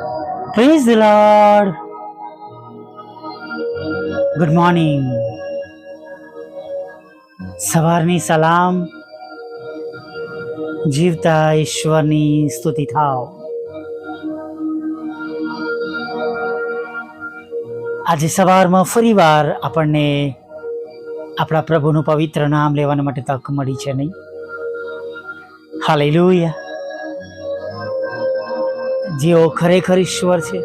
Praise the lord good morning સવારની સલામ જીવતા ઈશ્વરની સ્તુતિ થાવ આજે સવારમાં ફરીવાર આપણને આપણા પ્રભુનું પવિત્ર નામ લેવાના માટે તક મળી છે નહીં? હાલેલુયા જેઓ ખરેખર ઈશ્વર છે,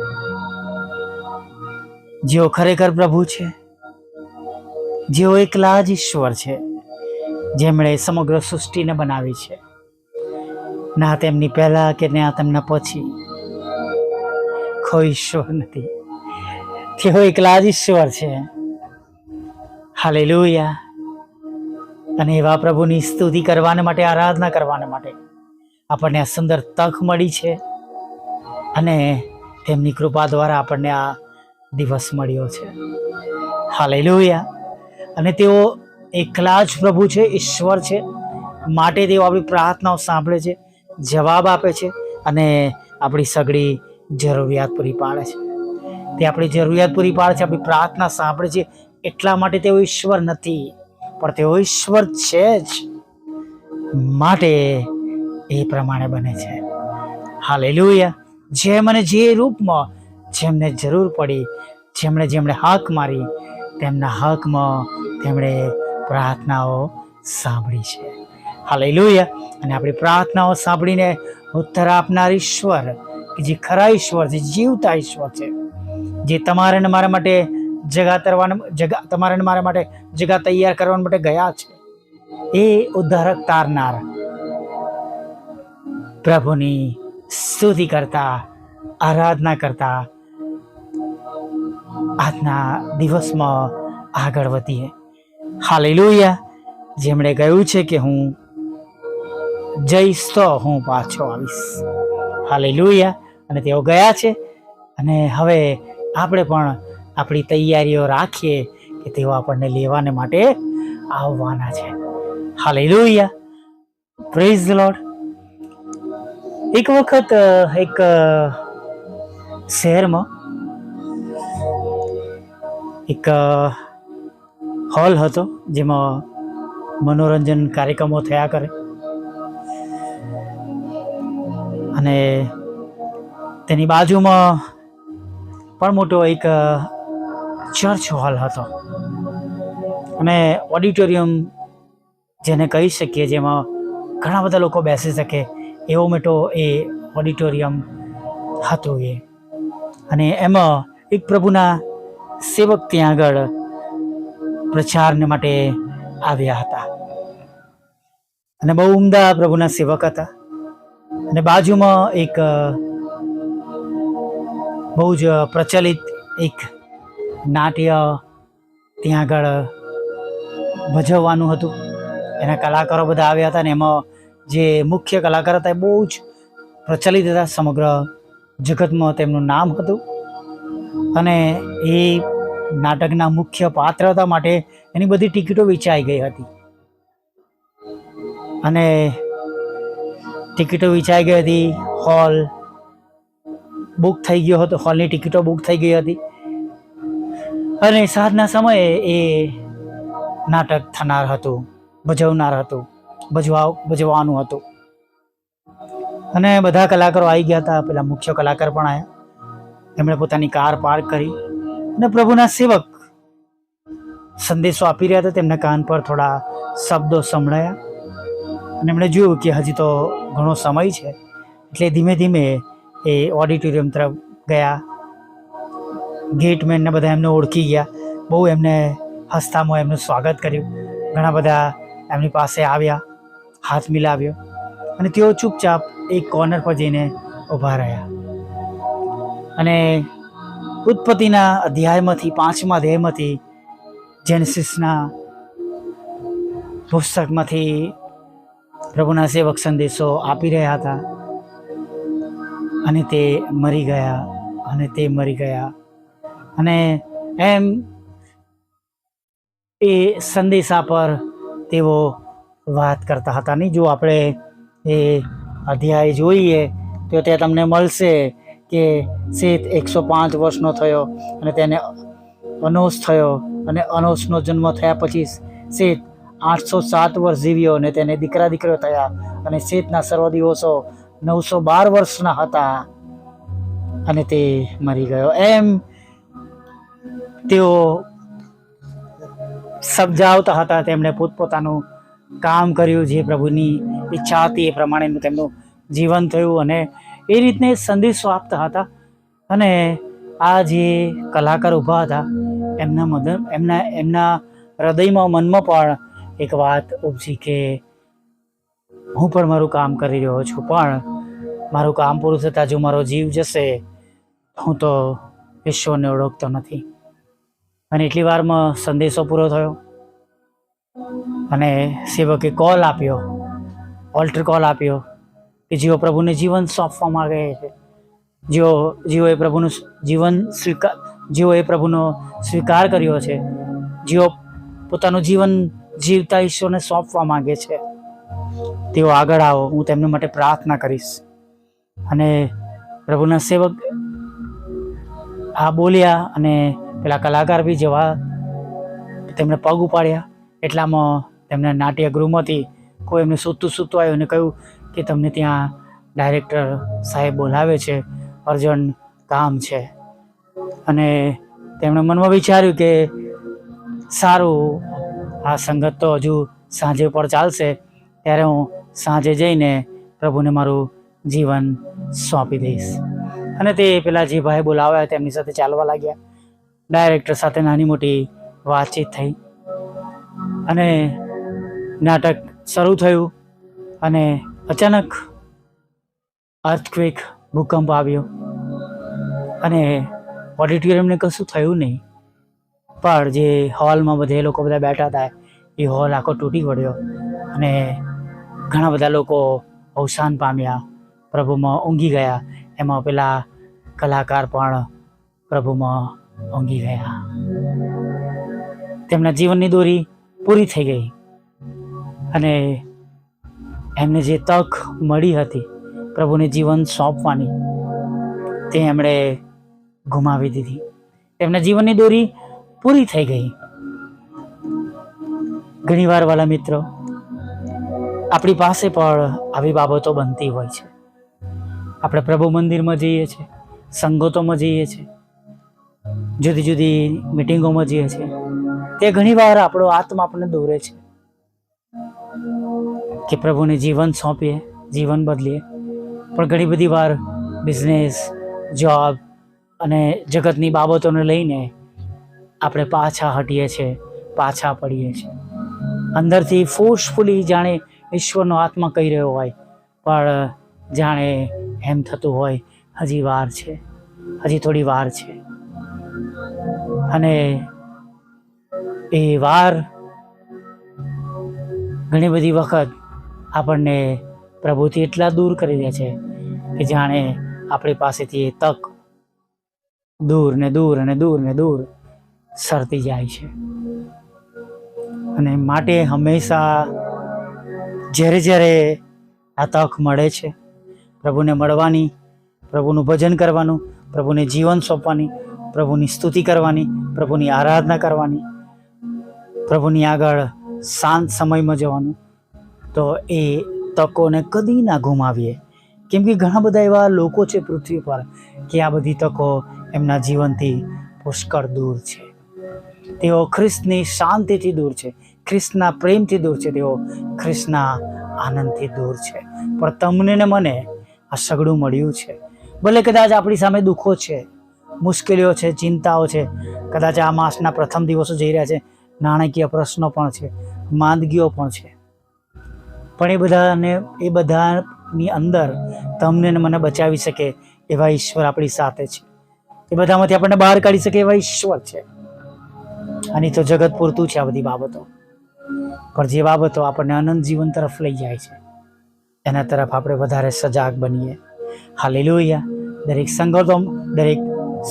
જેઓ ખરેખર પ્રભુ છે, જેઓ એકલા જ ઈશ્વર છે, જેમણે સમગ્ર સૃષ્ટિને બનાવી છે. ના તેમની પહેલા કે ના તેમના પછી કોઈ ઈશ્વર નથી. તેઓ એકલા જ ઈશ્વર છે. હાલે લોહિયા અને એવા પ્રભુની સ્તુતિ કરવાને માટે, આરાધના કરવાને માટે આપણને આ સુંદર તક મળી છે. અને તેમની કૃપા દ્વારા આપણને આ દિવસ મળ્યો છે. હાલેલુયા. અને તેઓ એકલા જ પ્રભુ છે, ઈશ્વર છે. માટે તેઓ આપણી પ્રાર્થનાઓ સાંભળે છે, જવાબ આપે છે અને આપણી સગળી જરૂરિયાત પૂરી પાડે છે. તે આપણી જરૂરિયાત પૂરી પાડે છે, આપણી પ્રાર્થના સાંભળે છે. એટલા માટે તેઓ ઈશ્વર નથી, પણ તેઓ ઈશ્વર છે જ. માટે એ પ્રમાણે બને છે. હાલેલુયા. જેમ અને જે રૂપમાં જેમને જરૂર પડી, જેમણે જેમણે હાક મારી, તેમના હકમાં તેમણે પ્રાર્થનાઓ સાંભળી છે. હાલેલુયા. અને આપણી પ્રાર્થનાઓ સાંભળીને ઉત્તર આપનાર ઈશ્વર, કે જે ખરા ઈશ્વર છે જીવતા ઈશ્વર છે, જે તમારે ને મારા માટે જગા તરવાના, જગા, તમારે ને મારા માટે જગા તૈયાર કરવા માટે ગયા છે. એ ઉદ્ધારક તારનાર પ્રભુની સ્તુતિ કરતા, આરાધના કરતા, આજના દિવસમાં આગળ વધીએ. હાલેલુયા. જેમણે કહ્યું છે કે હું જઈશ તો હું પાછો આવીશ. હાલેલુયા. અને તેઓ ગયા છે. અને હવે આપણે પણ આપણી તૈયારીઓ રાખીએ કે તેઓ આપણને લેવાને માટે આવવાના છે. હાલેલુયા. પ્રેઝ લોર્ડ એક વખત એક શહેરમાં એક હોલ હતો જેમાં મનોરંજન કાર્યક્રમો થયા કરે. અને તેની બાજુમાં પણ મોટો એક ચર્ચ હોલ હતો. અને ઓડિટોરિયમ જેને કહી શકીએ જેમાં ઘણા બધા લોકો બેસી શકે એવો મોટો એ ઓડિટોરિયમ હતું એ. અને એમાં એક પ્રભુના સેવક ત્યાં આગળ પ્રચારને માટે આવ્યા હતા. અને બહુ ઉમદા પ્રભુના સેવક હતા. અને બાજુમાં એક બહુ જ પ્રચલિત એક નાટ્ય ત્યાં આગળ ભજવવાનું હતું. એના કલાકારો બધા આવ્યા હતા ને એમાં જે મુખ્ય કલાકાર હતા એ બહુ જ પ્રચલિત હતા સમગ્ર જગતમાં તેમનું નામ હતું. અને એ નાટકના મુખ્ય પાત્ર હતા માટે એની બધી ટિકિટો વેચાઈ ગઈ હતી. અને ટિકિટો વેચાઈ ગઈ હતી, હોલ બુક થઈ ગયો હતો, હોલની ટિકિટો બુક થઈ ગઈ હતી. અને સાંજના સમયે એ નાટક થનાર હતું, ભજવનાર હતું. ભજવા ભજવાનું હતું. અને બધા કલાકારો આવી ગયા હતા. પેલા મુખ્ય કલાકાર પણ આવ્યા એમણે પોતાની કાર પાર્ક કરી અને પ્રભુના સેવક સંદેશો આપી રહ્યા હતા. તેમના કાન પર થોડા શબ્દો સંભળાયા. અને એમણે જોયું કે હજી તો ઘણો સમય છે. એટલે ધીમે ધીમે એ ઓડિટોરિયમ તરફ ગયા. ગેટમેનને બધા એમને ઓળખી ગયા. બહુ એમને હસ્તામાં એમનું સ્વાગત કર્યું. ઘણા બધા એમની પાસે આવ્યા, હાથ મિલાવ્યો અને તેઓ ચૂપચાપ એક કોર્નર પર જઈને ઊભા રહ્યા. અને ઉત્પત્તિના અધ્યાયમાંથી, પાંચમા અધ્યાયમાંથી જેનેસિસના પુસ્તકમાંથી પ્રભુના સેવક સંદેશો આપી રહ્યા હતા. અને તે મરી ગયા, અને તે મરી ગયા. અને એમ એ સંદેશા પર તેઓ વાત કરતા હતા નહીં. જો આપણે એ અધ્યાય જોઈએ, તો ત્યાં તમને મળશે કે શેત એકસો પાંચ વર્ષનો થયો અને તેને અનોસ થયો અને અનોસનો જન્મ થયા પછી શેત આઠસો સાત વર્ષ જીવ્યો અને તેને દીકરા દીકરીઓ થયા અને શેતના સર્વ દિવસો નવસો બાર વર્ષના હતા અને તે મરી ગયો. એમ તેઓ સમજાવતા હતા, તેમણે પોતપોતાનું કામ કર્યું, જે પ્રભુની ઈચ્છા હતી એ પ્રમાણેનું તેમનું જીવન થયું અને એ રીતને સંદેશો આપતા હતા. અને આ જે કલાકાર ઊભા હતા, એમના મદ એમના એમના હૃદયમાં, મનમાં પણ એક વાત ઉપજી કે હું પણ મારું કામ કરી રહ્યો છું, પણ મારું કામ પૂરું થતાં જો મારો જીવ જશે, હું તો ઈશ્વરને ઓળખતો નથી. અને એટલી વારમાં સંદેશો પૂરો થયો. અને સેવકે કોલ આપ્યો ઓલ્ટર કોલ આપ્યો કે જેઓ પ્રભુને જીવન સોંપવા માંગે છે. જેઓ, જેઓએ પ્રભુનું જીવન સ્વીકાર, જેઓએ પ્રભુનો સ્વીકાર કર્યો છે, જેઓ પોતાનું જીવન જીવતા ઈશ્વરને સોંપવા માંગે છે, તેઓ આગળ આવો, હું તેમના માટે પ્રાર્થના કરીશ. અને પ્રભુના સેવક આ બોલ્યા અને પેલા કલાકાર બી જેવા તેમણે પગ ઉપાડ્યા. એટલામાં તેમને નાટ્યગૃહમાંથી કોઈ એમને સૂતું સૂતું આવ્યું અને કહ્યું કે તમને ત્યાં ડાયરેક્ટર સાહેબ બોલાવે છે અર્જન્ટ કામ છે. અને તેમણે મનમાં વિચાર્યું કે સારું, આ સંગત તો હજુ સાંજે પર ચાલશે, ત્યારે હું સાંજે જઈને પ્રભુને મારું જીવન સોંપી દઈશ. અને તે પેલા જે ભાઈ બોલાવ્યા તેમની સાથે ચાલવા લાગ્યા. ડાયરેક્ટર સાથે નાની મોટી વાતચીત થઈ. અને નાટક શરૂ થયું અને અચાનક અર્થક્વેક ભૂકંપ આવ્યો. અને ઓડિટોરિયમને કશું થયું નહીં. પણ જે હોલમાં બધે લોકો બધા બેઠા હતા, એ હોલ આખો તૂટી પડ્યો. અને ઘણા બધા લોકો અવસાન પામ્યા. પ્રભુમાં ઊંઘી ગયા. એમાં પેલા કલાકાર પણ પ્રભુમાં ઊંઘી ગયા. તેમના જીવનની દોરી પૂરી થઈ ગઈ. અને એમને જે તક મળી હતી પ્રભુને જીવન સોંપવાની, તે એમણે ગુમાવી દીધી. તેમના જીવનની દોરી પૂરી થઈ ગઈ. ઘણીવાર વાલા મિત્રો, આપણી પાસે પણ આવી બાબતો બનતી હોય છે. આપણે પ્રભુ મંદિરમાં જઈએ છીએ, સંગતોમાં જઈએ છીએ જુદી જુદી મિટિંગોમાં જઈએ છીએ. તે ઘણીવાર આપણો આત્મા આપણને દોરે છે કે પ્રભુને જીવન સોંપીએ, જીવન બદલીએ. પણ ઘણી બધી વાર બિઝનેસ જોબ અને જગતની બાબતોને લઈને આપણે પાછા હટીએ છીએ, પાછા પડીએ છીએ. અંદરથી ફોર્સફુલી જાણે ઈશ્વરનો આત્મા કહી રહ્યો હોય, પણ જાણે એમ થતું હોય, હજી વાર છે, હજી થોડી વાર છે. અને એ વાર ઘણી બધી વખત આપણને પ્રભુથી એટલા દૂર કરી દે છે કે જાણે આપણી પાસેથી એ તક દૂર ને દૂર અને દૂર ને દૂર સરતી જાય છે. અને માટે હંમેશા જ્યારે જ્યારે આ તક મળે છે, પ્રભુને મળવાની, પ્રભુનું ભજન કરવાનું, પ્રભુને જીવન સોંપવાની પ્રભુની સ્તુતિ કરવાની, પ્રભુની આરાધના કરવાની, પ્રભુની આગળ શાંત સમયમાં જવાનું. તો એ તકોને કદી ના ગુમાવીએ. કેમ કે ઘણા બધા એવા લોકો છે પૃથ્વી પર કે આ બધી તકો એમના જીવનથી પુષ્કળ દૂર છે. તેઓ ખ્રિસ્તની શાંતિથી દૂર છે. ખ્રિસ્તના પ્રેમથી દૂર છે. તેઓ ખ્રિસ્તના આનંદથી દૂર છે. પણ તમને ને મને આ સગડું મળ્યું છે. ભલે કદાચ આપણી સામે દુઃખો છે મુશ્કેલીઓ છે, ચિંતાઓ છે. કદાચ આ માસના પ્રથમ દિવસો જઈ રહ્યા છે. નાણાકીય પ્રશ્નો પણ છે, માંદગીઓ પણ છે. પણ એ બધાને, એ બધાની અંદર તમને મને બચાવી શકે એવા ઈશ્વર આપણી સાથે છે. એ બધામાંથી આપણને બહાર કાઢી શકે એવા ઈશ્વર છે. અને તો જગત પૂરતું છે આ બધી બાબતો. પણ જે બાબતો આપણને અનંત જીવન તરફ લઈ જાય છે, એના તરફ આપણે વધારે સજાગ બનીએ. હાલેલુયા. દરેક સંગઠન, દરેક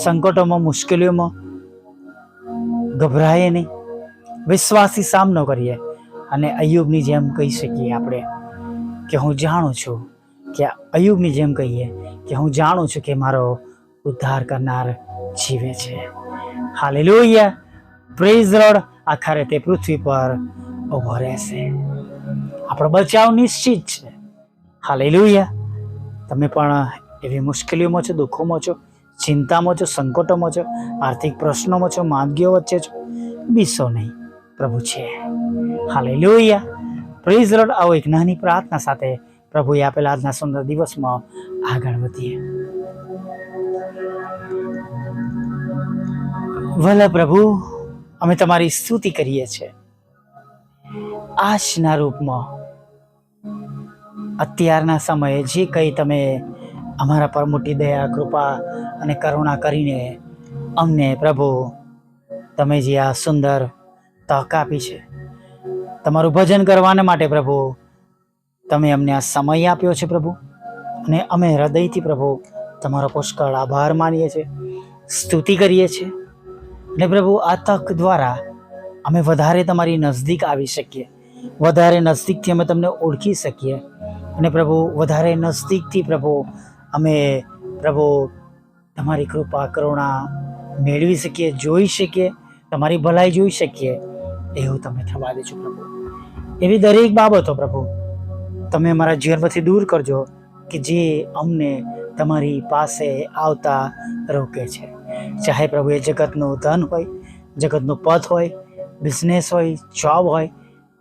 સંકટોમાં, મુશ્કેલીઓમાં ગભરાઈએ નહીં. વિશ્વાસથી સામનો કરીએ અને અયુબની જેમ કહી શકીએ આપણે કે હું જાણું છું કે અયુબની જેમ કહીએ કે હું જાણું છું કે મારો ઉદ્ધાર કરનાર જીવે છે. હાલેલુયા. પ્રેઝ રોડ આખરે તે પૃથ્વી પર ઊભો રહેશે. આપણો બચાવ નિશ્ચિત છે. હાલેલુયા. તમે પણ એવી મુશ્કેલીઓમાં છો, દુઃખોમાં છો ચિંતામાં છો, સંકટોમાં છો, આર્થિક પ્રશ્નોમાં છો માંદગીઓ વચ્ચે છો, બીસો નહીં. પ્રભુ છે. હાલેલુયા. પ્રેઝ લોડ આવો એક નાની પ્રાર્થના સાથે પ્રભુએ આપેલા આજના સુંદર દિવસમાં આગળ વધીએ. ભલે પ્રભુ, અમે તમારી સ્તુતિ કરીએ છીએ. આજના રૂપમાં. અત્યારના સમયે જે કંઈ તમે અમારા પર મોટી દયા, કૃપા અને કરુણા કરીને અમને પ્રભુ, તમે જે આ સુંદર તક આપી છે, તમારું ભજન કરવાને માટે પ્રભુ, તમે અમને આ સમય આપ્યો છે પ્રભુ. અને અમે હૃદયથી પ્રભુ, તમારો પુષ્કળ આભાર માનીએ છીએ, સ્તુતિ કરીએ છીએ. અને પ્રભુ, આ તક દ્વારા અમે વધારે તમારી નજદીક આવી શકીએ. વધારે નજદીકથી અમે તમને ઓળખી શકીએ. અને પ્રભુ, વધારે નજદીકથી પ્રભુ અમે પ્રભુ તમારી કૃપા, કરુણા મેળવી શકીએ, જોઈ શકીએ, તમારી ભલાઈ જોઈ શકીએ, એવું તમે થવા દેજો પ્રભુ. એવી દરેક બાબતો પ્રભુ, તમે અમારા જીવનમાંથી દૂર કરજો કે જે અમને તમારી પાસે આવતા રોકે છે. ચાહે પ્રભુ એ જગતનું ધન હોય, જગતનું પદ હોય બિઝનેસ હોય જોબ હોય,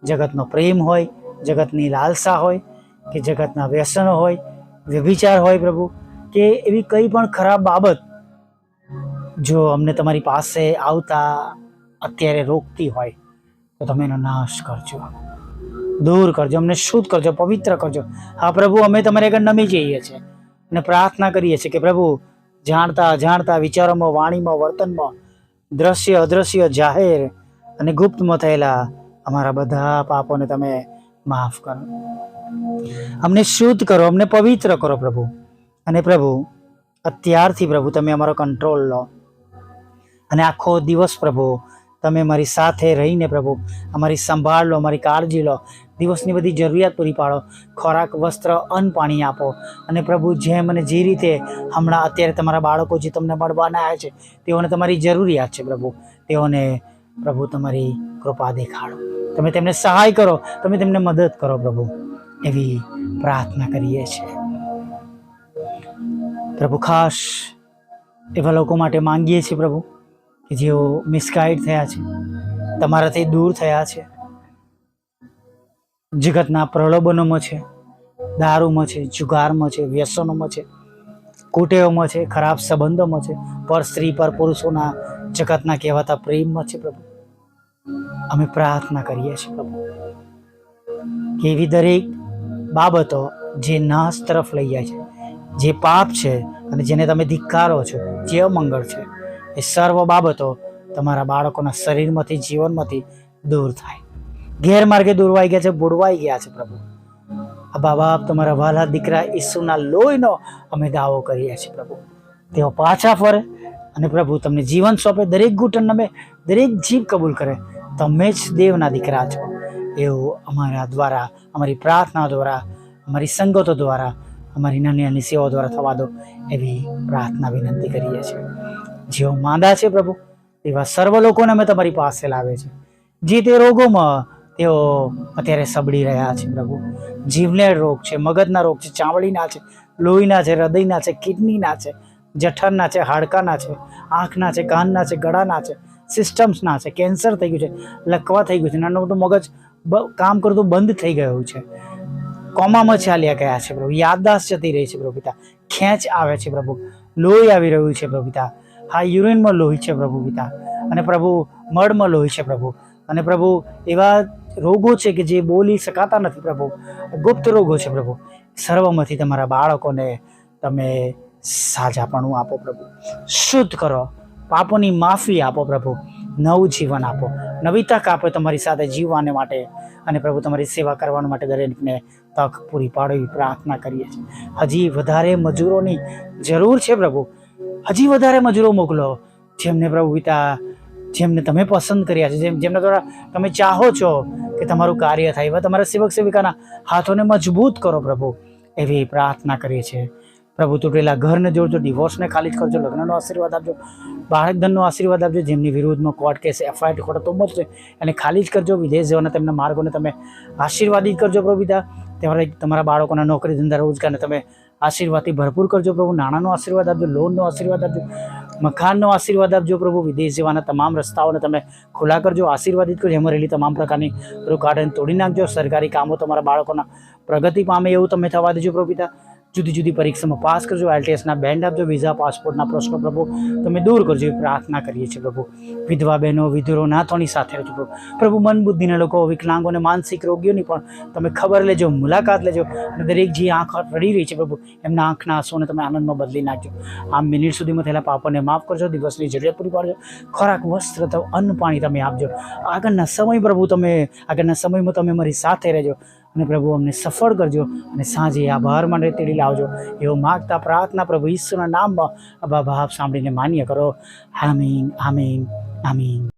જગતનો પ્રેમ હોય, જગતની લાલસા હોય, કે જગતના વ્યસનો હોય વ્યભિચાર હોય પ્રભુ, કે એવી કંઈ પણ ખરાબ બાબત જો અમને તમારી પાસે આવતા અત્યારે રોકતી હોય, તો તમે એનો નાશ કરજો. દૂર કરજો, અમને શુદ્ધ કરજો, પવિત્ર કરજો. હા પ્રભુ, અમે તમારી આગળ નમી જઈએ છીએ અને પ્રાર્થના કરીએ છીએ કે પ્રભુ, જાણતા અજાણતા વિચારોમાં, વાણીમાં, વર્તનમાં, દ્રશ્ય અદ્રશ્ય જાહેર અને ગુપ્તમાં થયેલા અમારા બધા પાપોને તમે માફ કરો. અમને શુદ્ધ કરો, અમને પવિત્ર કરો પ્રભુ. અને પ્રભુ, અત્યારથી પ્રભુ તમે અમારો કંટ્રોલ લો. અને આખો દિવસ પ્રભુ, તમે મારી સાથે રહીને પ્રભુ, અમારી સંભાળ લો, અમારી કાળજી લો. દિવસની બધી જરૂરિયાત પૂરી પાડો. ખોરાક, વસ્ત્ર, અન્ન, પાણી આપો. અને પ્રભુ, જેમ અને જે રીતે હમણાં અત્યારે તમારા બાળકો જે તમને મળવાના આવ્યા છે, તેઓને તમારી જરૂરિયાત છે પ્રભુ. તેઓને પ્રભુ તમારી કૃપા દેખાડો. તમે તેમને સહાય કરો, તમે તેમને મદદ કરો પ્રભુ. એવી પ્રાર્થના કરીએ છીએ. પ્રભુ, ખાસ એવા લોકો માટે માંગીએ છીએ પ્રભુ કે જેઓ મિસગાઈડ થયા છે, તમારાથી દૂર થયા છે, જગતના પ્રલોભનોમાં છે, દારૂમાં છે, જુગારમાં છે, વ્યસનોમાં છે, કુટેવમાં છે, ખરાબ સંબંધોમાં છે, પર સ્ત્રી, પર પુરુષોના જગતના કહેવાતા પ્રેમમાં છે પ્રભુ. અમે પ્રાર્થના કરીએ છીએ પ્રભુ. કે એવી દરેક બાબતો જે નાશ તરફ લઈ જાય છે, જે પાપ છે અને જેને તમે ધિક્કારો છો, જે અમંગળ છે, એ સર્વ બાબતો તમારા બાળકોના શરીરમાંથી, જીવનમાંથી દૂર થાય. ગેરમાર્ગે દૂરવાઈ ગયા છે બુડવાઈ ગયા છે પ્રભુ. અબા બાપ તમારા વાલા દીકરા ઈસુના લોહીનો અમે દાવો કરીએ છીએ પ્રભુ. તેઓ પાછા ફરે અને પ્રભુ, તમને જીવન સોંપે, દરેક ઘૂંટણ નમે, દરેક જીવ કબૂલ કરે. તમે જ દેવના દીકરા છો. એવું અમારા દ્વારા, અમારી પ્રાર્થના દ્વારા, અમારી સંગતો દ્વારા, અમારી નાની નાની સેવાઓ દ્વારા થવા દો એવી પ્રાર્થના વિનંતી કરીએ છીએ. જેઓ માંદા છે પ્રભુ એવા સર્વ લોકોને અમે તમારી પાસે લાવે છે જે તે રોગોમાં તેઓ અત્યારે સબડી રહ્યા છે પ્રભુ. જીવલેણ રોગ છે, મગજના રોગ છે, ચામડીના છે, લોહીના છે, હૃદયના છે, કિડનીના છે જઠરના છે, હાડકાના છે, આંખના છે, કાનના છે, ગળાના છે, સિસ્ટમ્સના છે, કેન્સર થઈ ગયું છે, લકવા થઈ ગયું છે, નાનું મોટું મગજ કામ કરતું બંધ થઈ ગયું છે. કોમામાં ચાલ્યા ગયા છે પ્રભુ? યાદદાસ્ત જતી રહી છે પ્રભુ પિતા. ખેંચ આવે છે પ્રભુ. લોહી આવી રહ્યું છે પ્રભુ પિતા. હા, યુરિનમાં લોહી છે પ્રભુ પિતા. અને પ્રભુ, મળમાં લોહી છે પ્રભુ. અને પ્રભુ, એવા રોગો છે કે જે બોલી શકાતા નથી પ્રભુ. ગુપ્ત રોગો છે પ્રભુ. સર્વમાંથી તમારા બાળકોને તમે સાજાપણું આપો પ્રભુ. શુદ્ધ કરો. પાપોની માફી આપો પ્રભુ. નવું જીવન આપો. નવી તક આપો તમારી સાથે જીવવાને માટે અને પ્રભુ તમારી સેવા કરવા માટે દરેકને તક પૂરી પાડો પ્રાર્થના કરીએ છીએ. હજી વધારે મજૂરોની જરૂર છે પ્રભુ. હજી વધારે મજૂરો મોકલો. જેમને પ્રભુ પિતા, જેમને તમે પસંદ કર્યા છે, જેમ, જેમના દ્વારા તમે ચાહો છો કે તમારું કાર્ય થાય. એવા તમારા સેવક સેવિકાના હાથોને મજબૂત કરો પ્રભુ. એવી પ્રાર્થના કરીએ છીએ. પ્રભુ તૂટેલા ઘરને જોડજો ડિવોર્સને ખાલી જ કરજો, લગ્નનો આશીર્વાદ આપજો બાળક ધનનો આશીર્વાદ આપજો, જેમની વિરુદ્ધમાં કોર્ટ કેસ એફઆઈઆર ખોટો તો છે એને ખાલી જ કરજો, વિદેશ જવાના તેમના માર્ગોને તમે આશીર્વાદિત કરજો પ્રભુ પિતા તમારા તમારા બાળકોના નોકરી ધંધા, રોજગારને તમે આશીર્વાદથી ભરપૂર કરજો પ્રભુ, નાણાંનો આશીર્વાદ આપજો, લોનનો આશીર્વાદ આપજો, મકાનનો આશીર્વાદ આપજો પ્રભુ, વિદેશ જવાના તમામ રસ્તાઓને તમે ખુલ્લા કરજો, આશીર્વાદિત કરજો, એમાં રહેલી તમામ પ્રકારની રૂકાટને તોડી નાખજો, સરકારી કામો તમારા બાળકોના પ્રગતિ પામે એવું તમે થવા દેજો પ્રભુ જુદી જુદી પરીક્ષામાં પાસ કરજો. એલટીએસના બેન્ડ આપજો. વિઝા પાસપોર્ટના પ્રશ્નો પ્રભુ તમે દૂર કરજો. એવી પ્રાર્થના કરીએ છીએ પ્રભુ. વિધવા બહેનો, વિધુરો નાથોની સાથે રહેજો પ્રભુ. પ્રભુ, મન બુદ્ધિના લોકો, વિકલાંગો અને માનસિક રોગીઓની પણ તમે ખબર લેજો, મુલાકાત લેજો અને દરેક જે આંખ રડી રહી છે પ્રભુ, એમના આંખના આંસુઓને તમે આનંદમાં બદલી નાખજો. આમ મિનિટ સુધીમાં થયેલા પાપોને માફ કરજો, દિવસની જરૂરિયાત પૂરી પાડજો. ખોરાક, વસ્ત્ર, તો અન્ન, પાણી તમે આપજો. આગળના સમય પ્રભુ તમે, આગળના સમયમાં તમે મારી સાથે રહેજો. અને પ્રભુ અમને સફળ કરજો અને સાંજે આભાર માટે તેડી લાવજો. એવો માગતા પ્રાર્થના પ્રભુ ઈશ્વરના નામમાં અબા ભાવ સાંભળીને માન્ય કરો. આમીન આમીન આમીન.